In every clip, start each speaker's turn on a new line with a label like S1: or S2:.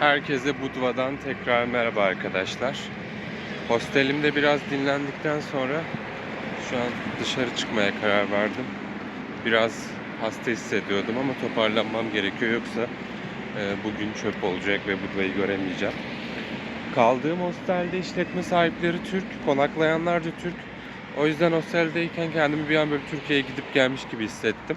S1: Herkese Budva'dan tekrar merhaba arkadaşlar. Hostelimde biraz dinlendikten sonra şu an dışarı çıkmaya karar verdim. Biraz hasta hissediyordum ama toparlanmam gerekiyor yoksa e, bugün çöp olacak ve Budva'yı göremeyeceğim. Kaldığım hostelde işletme sahipleri Türk, konaklayanlar da Türk. O yüzden hosteldeyken kendimi bir an böyle Türkiye'ye gidip gelmiş gibi hissettim.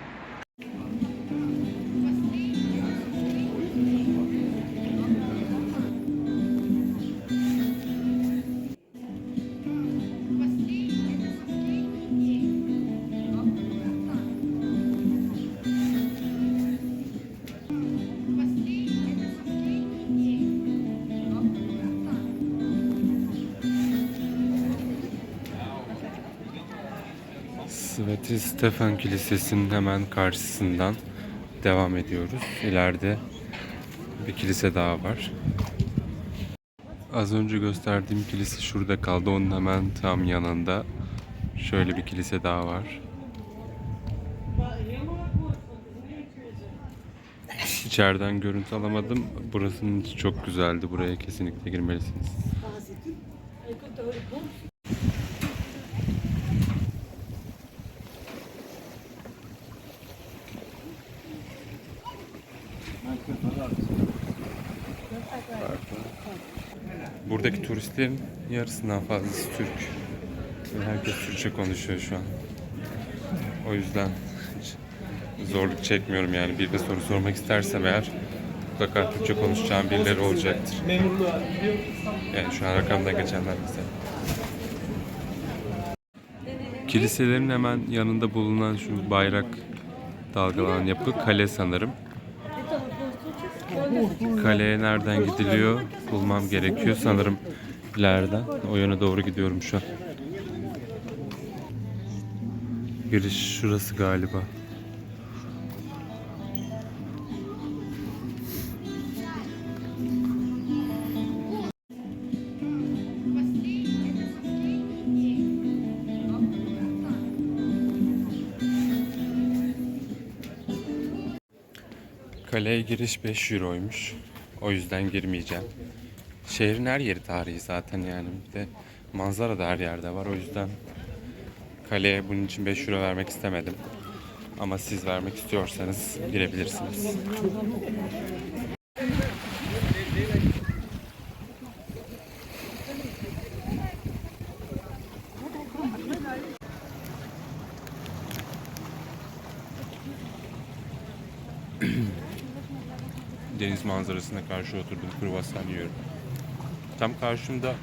S1: Stefan Kilisesi'nin hemen karşısından devam ediyoruz. İleride bir kilise daha var. Az önce gösterdiğim kilise şurada kaldı. Onun hemen tam yanında şöyle bir kilise daha var. İçeriden görüntü alamadım. Burasının çok güzeldi. Buraya kesinlikle girmelisiniz. Buradaki turistlerin yarısından fazlası Türk. Herkes Türkçe konuşuyor şu an. O yüzden hiç zorluk çekmiyorum yani. Bir de soru sormak istersem eğer mutlaka Türkçe konuşacağım birileri olacaktır. Yani şu an arkamdan geçenler mesela. Kiliselerin hemen yanında bulunan şu bayrak dalgalanan yapı kale sanırım. Kaleye nereden gidiliyor bulmam gerekiyor sanırım ileriden. O yöne doğru gidiyorum şu an. Giriş şurası galiba. Kaleye giriş 5 euroymuş. O yüzden girmeyeceğim. Şehrin her yeri tarihi zaten yani. Bir de manzara da her yerde var. O yüzden kaleye bunun için 5 euro vermek istemedim. Ama siz vermek istiyorsanız girebilirsiniz. deniz manzarasına karşı oturdum kruvasan yiyorum. Tam karşımda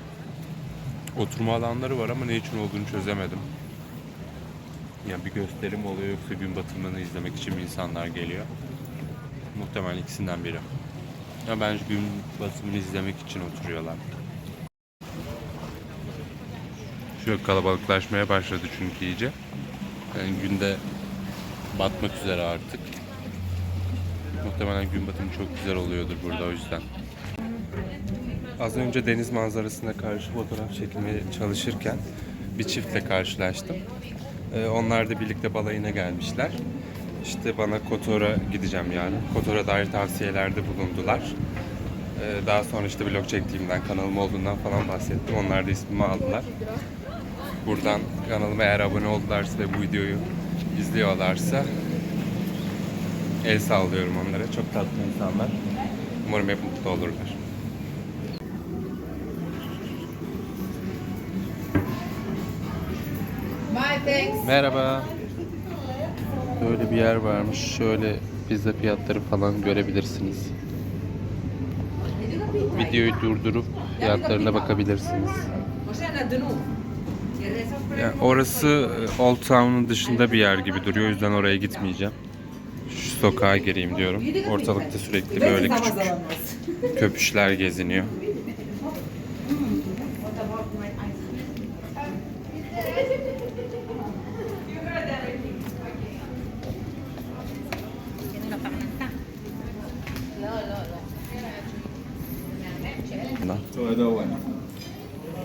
S1: oturma alanları var ama ne için olduğunu çözemedim. Yani bir gösterim oluyor yoksa gün batımını izlemek için mi insanlar geliyor. Muhtemelen ikisinden biri. Ya bence gün batımını izlemek için oturuyorlar. Şöyle kalabalıklaşmaya başladı çünkü iyice. Yani günde batmak üzere artık. Muhtemelen gün batımı çok güzel oluyordur burada o yüzden. Az önce deniz manzarasına karşı fotoğraf çekmeye çalışırken bir çiftle karşılaştım. Ee, onlar da birlikte balayına gelmişler. İşte bana Kotor'a gideceğim yani. Kotor'a dair tavsiyelerde bulundular. Ee, daha sonra işte vlog çektiğimden, kanalım olduğundan falan bahsettim. Onlar da ismimi aldılar. Buradan kanalıma eğer abone oldularsa ve bu videoyu izliyorlarsa El sallıyorum onlara. Çok tatlı insanlar. Umarım hep mutlu olurlar. Merhaba. Böyle bir yer varmış. Şöyle pizza fiyatları falan görebilirsiniz. Videoyu durdurup fiyatlarına bakabilirsiniz. Yani orası e, Old Town'un dışında bir yer gibi duruyor. O yüzden oraya gitmeyeceğim. Sokağa gireyim diyorum. Ortalıkta sürekli böyle küçük köpüşler geziniyor.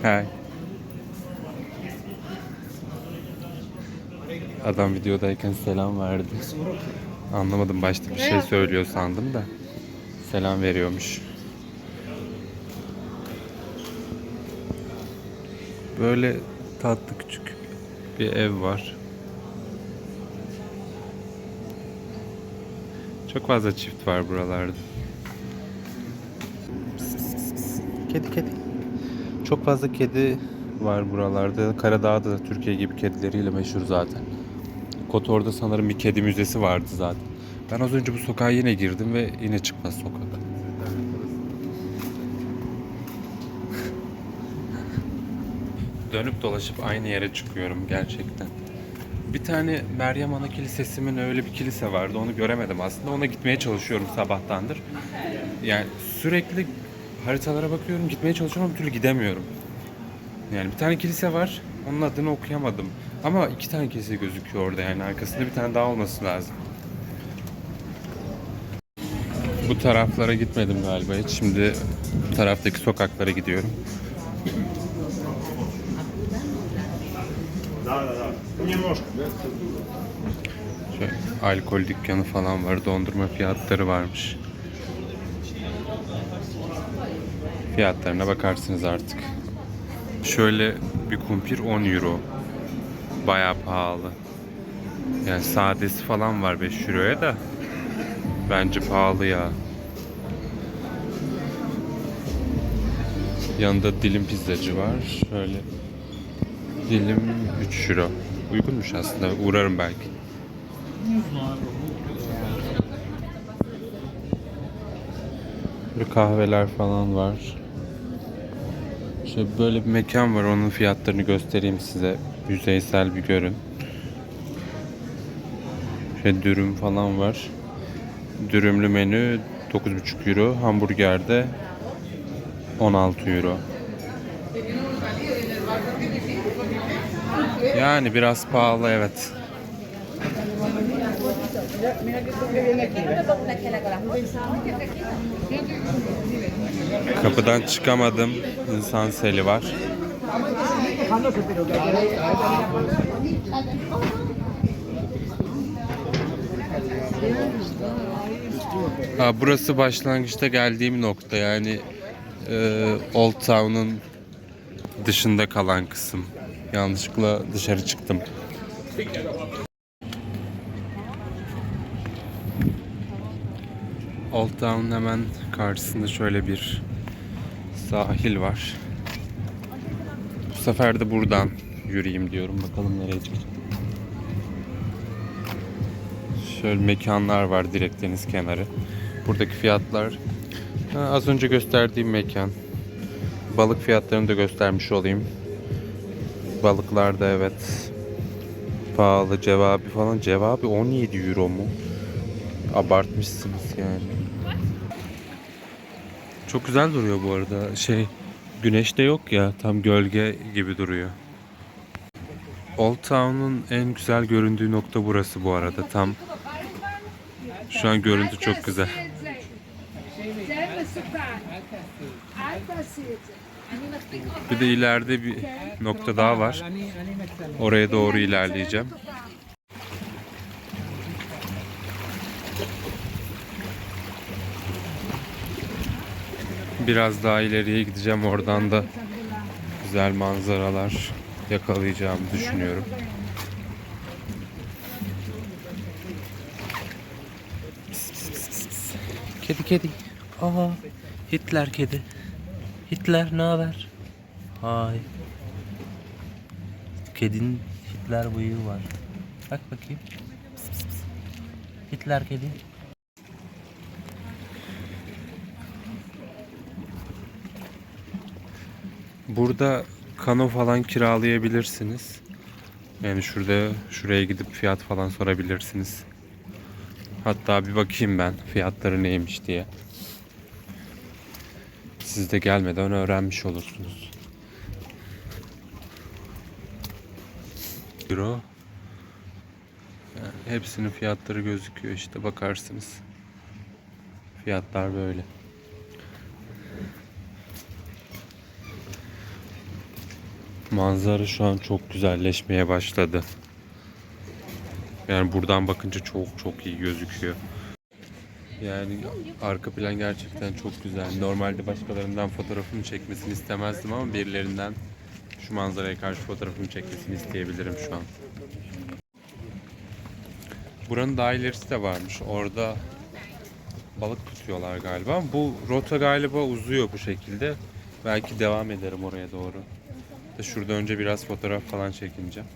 S1: Hi. Adam videodayken selam verdi. Anlamadım başta bir şey söylüyor sandım da. Selam veriyormuş. Böyle tatlı küçük bir ev var. Çok fazla çift var buralarda. Kedi kedi. Çok fazla kedi var buralarda. Karadağ da Türkiye gibi kedileriyle meşhur zaten. Kotor'da sanırım bir kedi müzesi vardı zaten. Ben az önce bu sokağa yine girdim ve yine çıkmaz sokak. Dönüp dolaşıp aynı yere çıkıyorum gerçekten. Bir tane Meryem Ana Kilisesi mi ne öyle bir kilise vardı onu göremedim aslında. Ona gitmeye çalışıyorum sabahtandır. Yani sürekli haritalara bakıyorum gitmeye çalışıyorum ama bir türlü gidemiyorum. Yani bir tane kilise var onun adını okuyamadım. Ama iki tane kilise gözüküyor orada yani arkasında bir tane daha olması lazım. Bu taraflara gitmedim galiba hiç. Şimdi bu taraftaki sokaklara gidiyorum. Şöyle alkol dükkanı falan var. Dondurma fiyatları varmış. Fiyatlarına bakarsınız artık. Şöyle bir kumpir 10 euro. Bayağı pahalı. Yani sadesi falan var 5 euroya da. Bence pahalı ya. Yanında dilim pizzacı var. Şöyle dilim 3 euro. Uygunmuş aslında. Uğrarım belki. Böyle kahveler falan var. Şöyle böyle bir mekan var. Onun fiyatlarını göstereyim size. Yüzeysel bir görün. Şöyle dürüm falan var. Dürümlü menü 9,5 euro. Hamburgerde 16 euro. Yani biraz pahalı evet. Kapıdan çıkamadım. İnsan seli var. Ha, burası başlangıçta geldiğim nokta yani e, Old Town'un dışında kalan kısım. Yanlışlıkla dışarı çıktım. Old Town'un hemen karşısında şöyle bir sahil var. Sefer de buradan yürüyeyim diyorum. Bakalım nereye çıkacağım. Şöyle mekanlar var direkt deniz kenarı. Buradaki fiyatlar ha, az önce gösterdiğim mekan. Balık fiyatlarını da göstermiş olayım. Balıklar da evet pahalı. Cevabi falan. Cevabi 17 euro mu? Abartmışsınız yani. Çok güzel duruyor bu arada. Şey güneş de yok ya tam gölge gibi duruyor. Old Town'un en güzel göründüğü nokta burası bu arada. Tam şu an görüntü çok güzel. Bir de ileride bir nokta daha var. Oraya doğru ilerleyeceğim. Biraz daha ileriye gideceğim. Oradan da güzel manzaralar yakalayacağımı düşünüyorum. Kedi kedi. Aa, Hitler kedi. Hitler ne haber? Hay. Kedinin Hitler bıyığı var. Bak bakayım. Hitler kedi. Burada kano falan kiralayabilirsiniz. Yani şurada şuraya gidip fiyat falan sorabilirsiniz. Hatta bir bakayım ben fiyatları neymiş diye. Siz de gelmeden öğrenmiş olursunuz. Euro. Yani hepsinin fiyatları gözüküyor işte bakarsınız. Fiyatlar böyle. Manzara şu an çok güzelleşmeye başladı. Yani buradan bakınca çok çok iyi gözüküyor. Yani arka plan gerçekten çok güzel. Normalde başkalarından fotoğrafımı çekmesini istemezdim ama birilerinden şu manzaraya karşı fotoğrafımı çekmesini isteyebilirim şu an. Buranın daha ilerisi de varmış. Orada balık tutuyorlar galiba. Bu rota galiba uzuyor bu şekilde. Belki devam ederim oraya doğru. De şurada önce biraz fotoğraf falan çekineceğim.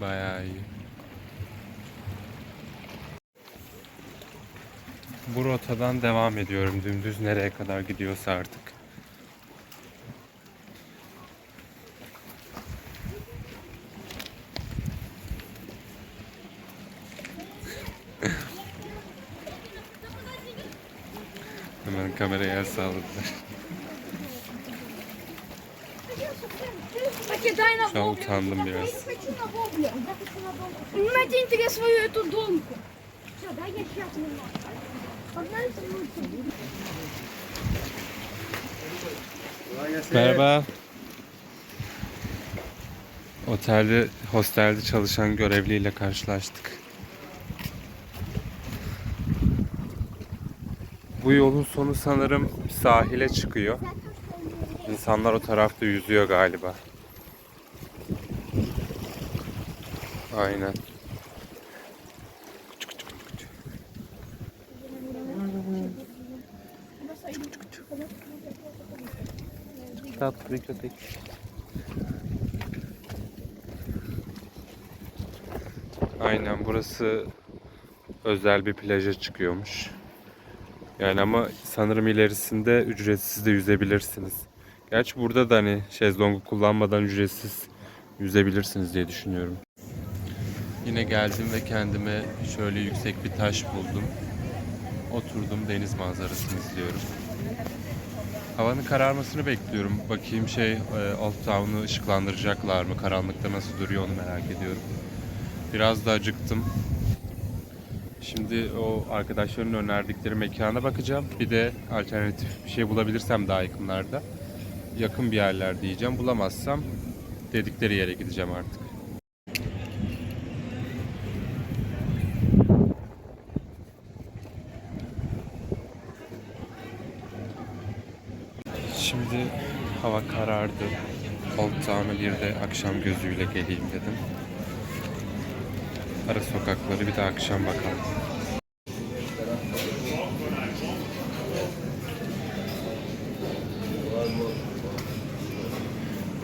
S1: Bayağı iyi. Bu rotadan devam ediyorum dümdüz nereye kadar gidiyorsa artık. Hemen kameraya el salladılar.
S2: Покидай на
S1: Şu an
S2: бомбе.
S1: utandım biraz.
S2: хочу на бомбе. Найди тебе свою эту домку. Все, дай я сейчас немного. Погнали со мной.
S1: Merhaba. Otelde, hostelde çalışan görevliyle karşılaştık. Bu yolun sonu sanırım sahile çıkıyor. İnsanlar o tarafta yüzüyor galiba. Aynen. Tatlı köpek. Aynen burası özel bir plaja çıkıyormuş. Yani ama sanırım ilerisinde ücretsiz de yüzebilirsiniz. Gerçi burada da hani şezlongu kullanmadan ücretsiz yüzebilirsiniz diye düşünüyorum. Yine geldim ve kendime şöyle yüksek bir taş buldum. Oturdum deniz manzarasını izliyorum. Havanın kararmasını bekliyorum. Bakayım şey e, Old Town'u ışıklandıracaklar mı? Karanlıkta nasıl duruyor onu merak ediyorum. Biraz da acıktım. Şimdi o arkadaşların önerdikleri mekana bakacağım. Bir de alternatif bir şey bulabilirsem daha yakınlarda. Yakın bir yerler diyeceğim. Bulamazsam dedikleri yere gideceğim artık. Şimdi hava karardı. Town'a bir de akşam gözüyle geleyim dedim. Ara sokakları bir de akşam bakalım.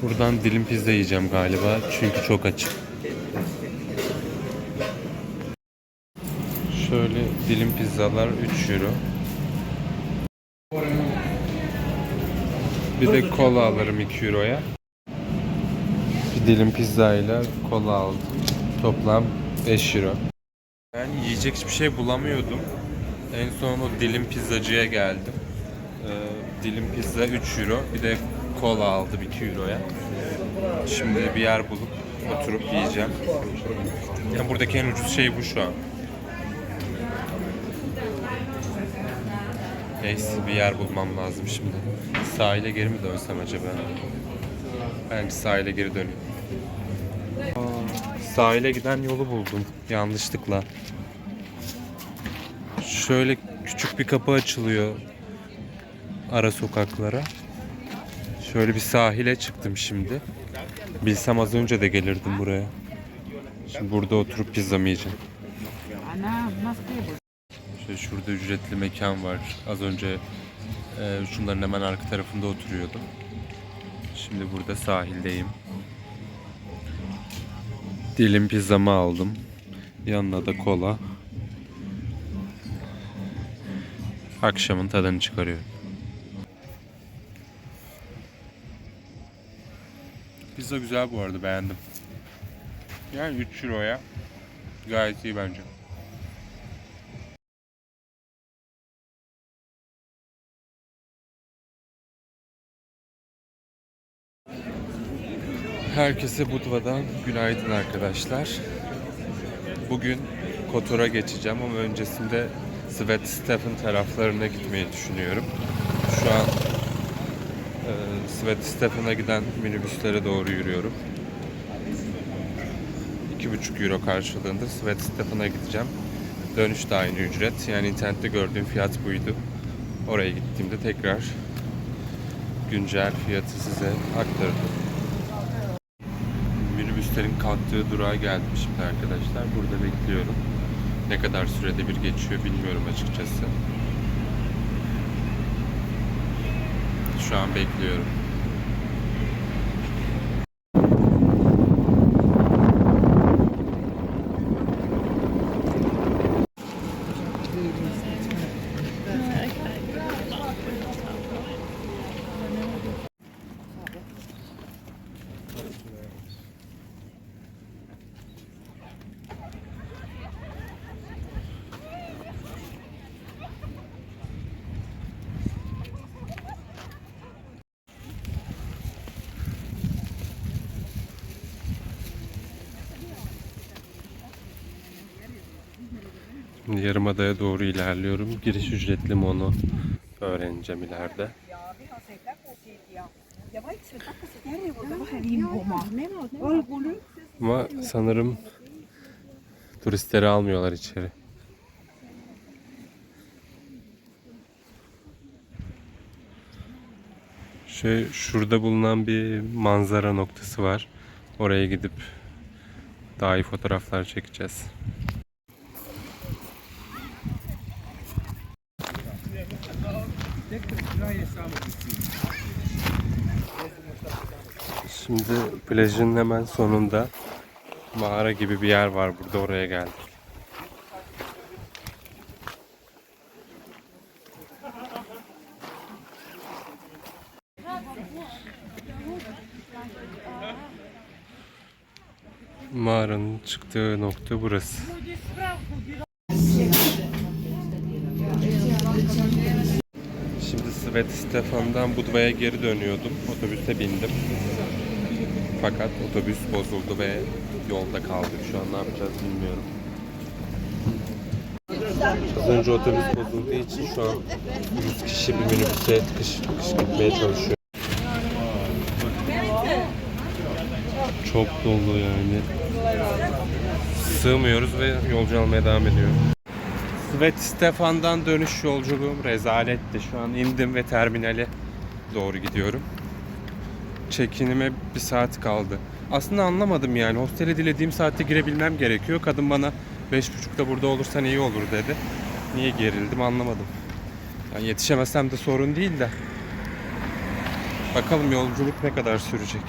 S1: Buradan dilim pizza yiyeceğim galiba çünkü çok açım. Şöyle dilim pizzalar 3 euro. Bir de kola alırım 2 euroya. Bir dilim pizza ile kola aldım. Toplam 5 euro. Ben yiyecek hiçbir şey bulamıyordum. En son o dilim pizzacıya geldim. Ee, dilim pizza 3 euro. Bir de kola aldım 2 euroya. Şimdi bir yer bulup oturup yiyeceğim. Yani buradaki en ucuz şey bu şu an. Neyse bir yer bulmam lazım şimdi. Sahile geri mi dönsem acaba? Bence sahile geri döneyim sahile giden yolu buldum yanlışlıkla. Şöyle küçük bir kapı açılıyor ara sokaklara. Şöyle bir sahile çıktım şimdi. Bilsem az önce de gelirdim buraya. Şimdi burada oturup
S3: pizza mı yiyeceğim?
S1: İşte şurada ücretli mekan var. Az önce e, şunların hemen arka tarafında oturuyordum. Şimdi burada sahildeyim. Dilim pizzamı aldım. Yanına da kola. Akşamın tadını çıkarıyorum. Pizza güzel bu arada beğendim. Yani 3 euroya gayet iyi bence. Herkese Budva'dan günaydın arkadaşlar. Bugün Kotor'a geçeceğim ama öncesinde Svet Stefan taraflarına gitmeyi düşünüyorum. Şu an e, Svet Stefan'a giden minibüslere doğru yürüyorum. 2,5 euro karşılığında Svet Stefan'a gideceğim. Dönüş de aynı ücret. Yani internette gördüğüm fiyat buydu. Oraya gittiğimde tekrar güncel fiyatı size aktarırım. Minibüslerin kalktığı durağa geldim şimdi arkadaşlar. Burada bekliyorum. Ne kadar sürede bir geçiyor bilmiyorum açıkçası. Şu an bekliyorum. Şimdi Yarımada'ya doğru ilerliyorum. Giriş ücretli mi onu öğreneceğim ileride. Ama sanırım turistleri almıyorlar içeri. Şey, şurada bulunan bir manzara noktası var. Oraya gidip daha iyi fotoğraflar çekeceğiz. Şimdi plajın hemen sonunda mağara gibi bir yer var burada oraya geldik. Mağaranın çıktığı nokta burası. Şimdi Svet Stefan'dan Budva'ya geri dönüyordum. Otobüse bindim. Fakat otobüs bozuldu ve yolda kaldık. Şu an ne yapacağız bilmiyorum. Az önce otobüs bozulduğu için şu an 100 kişi bir minibüse tıkış tıkış gitmeye çalışıyor. Çok dolu yani. Sığmıyoruz ve yolcu almaya devam ediyor. Svet Stefan'dan dönüş yolculuğum rezaletti. Şu an indim ve terminale doğru gidiyorum. Check-in'ime bir saat kaldı. Aslında anlamadım yani. Hostele dilediğim saatte girebilmem gerekiyor. Kadın bana 5.30'da burada olursan iyi olur dedi. Niye gerildim anlamadım. Yani yetişemezsem de sorun değil de. Bakalım yolculuk ne kadar sürecek.